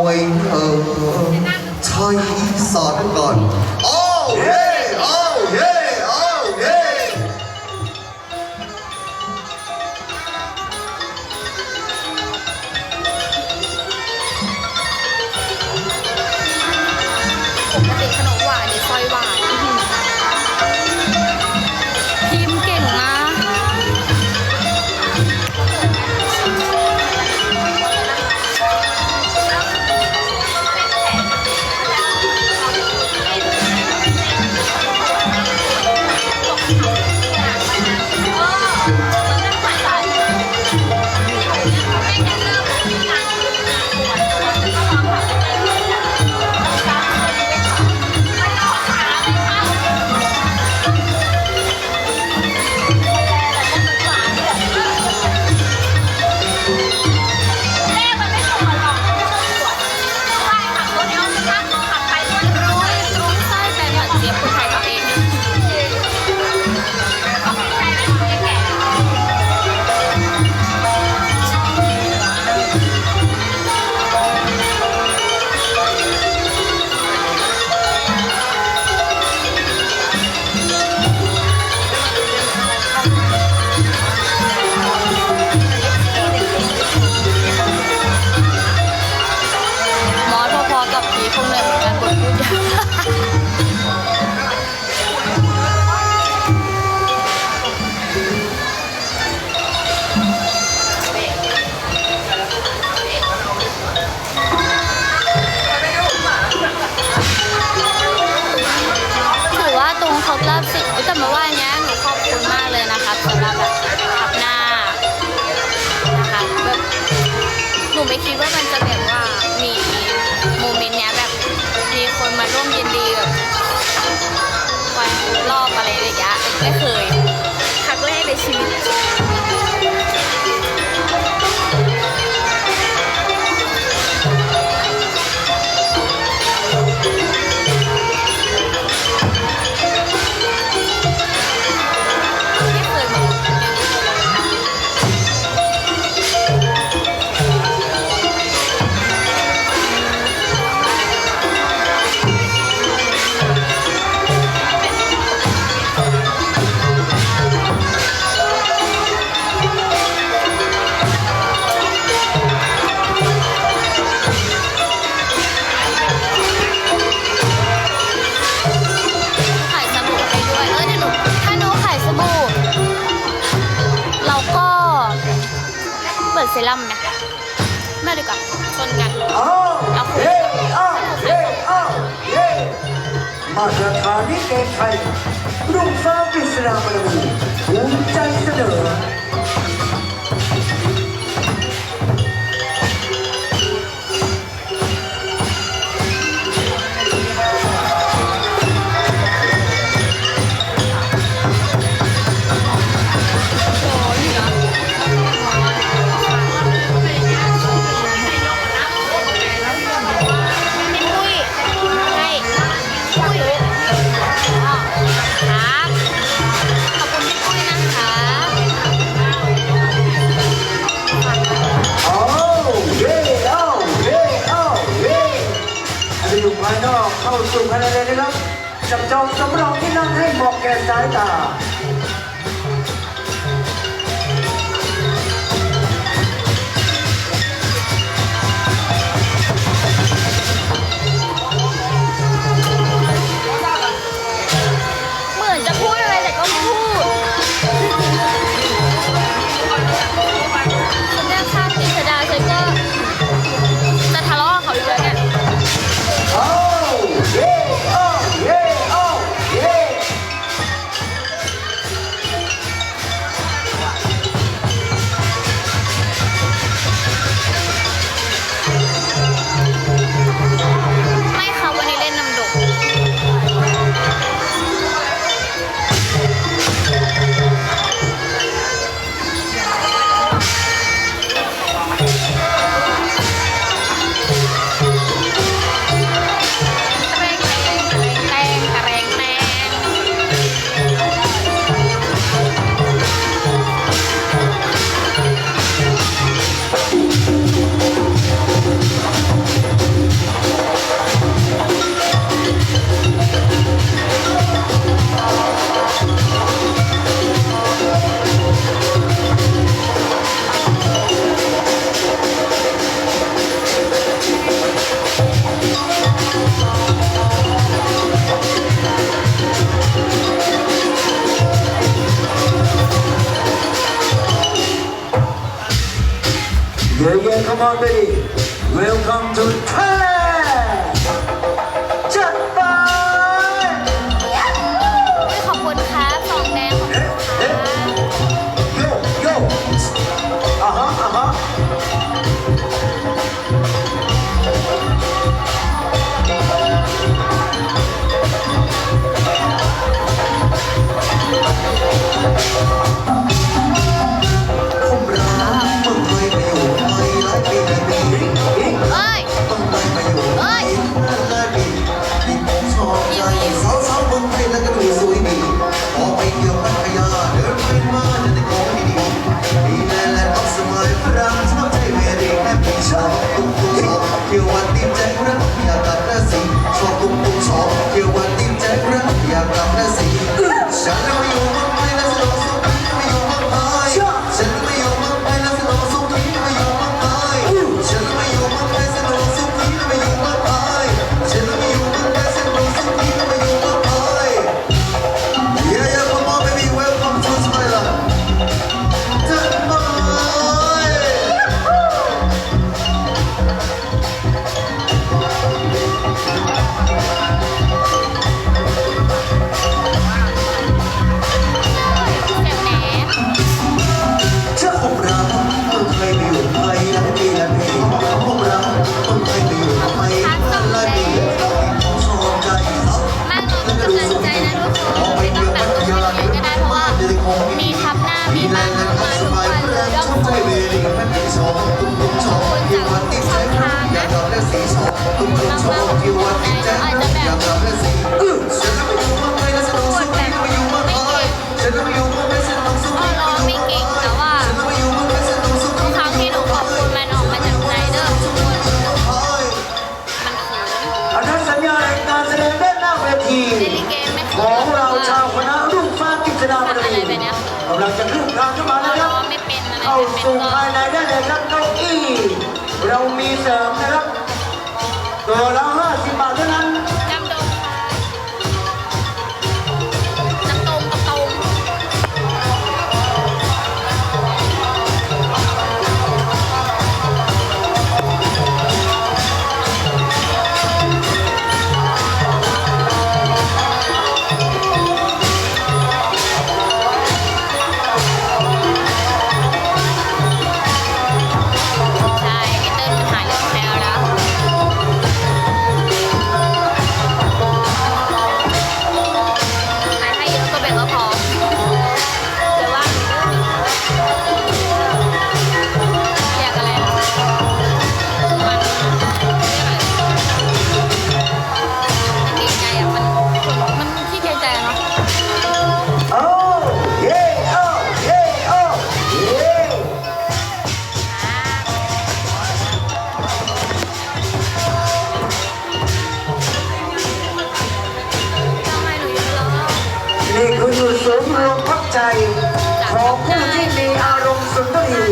มวยเออชายอีสานก่อน โอ้เย่โอ้เย่ รอบอะไรอย่างเงี้ยไม่เคยครั้งแรกในชีวิต ปิดเซรั่มไหมไม่ดีกว่าชนกันเอาคุยมาจากฐานนิเกไทยรุ่งฟ้าปริศนาบรมีภูมิใจเสนอาสู่คะแนนนะครับจับจองสำรองที่นั่งให้เหมาะแก่สายตา Yeah, yeah, come on, baby. Welcome to the. เกี่ยววันติดแจรักอยากกลับราศีชอบกุ้งกุ้งชอบเที่ยววันติดแจรักอยากกลับราศีฉันเราอยู่ จะคลื่นทลานเข้ามล้วครับไเอเข้าสู่ภายในได้เลยครับเก้าอี้เรามีเสริมนะครับตัวละห้าสิบบาทเท่านั้น ใจ ของผู้ที่มีอารมณ์สุนทรี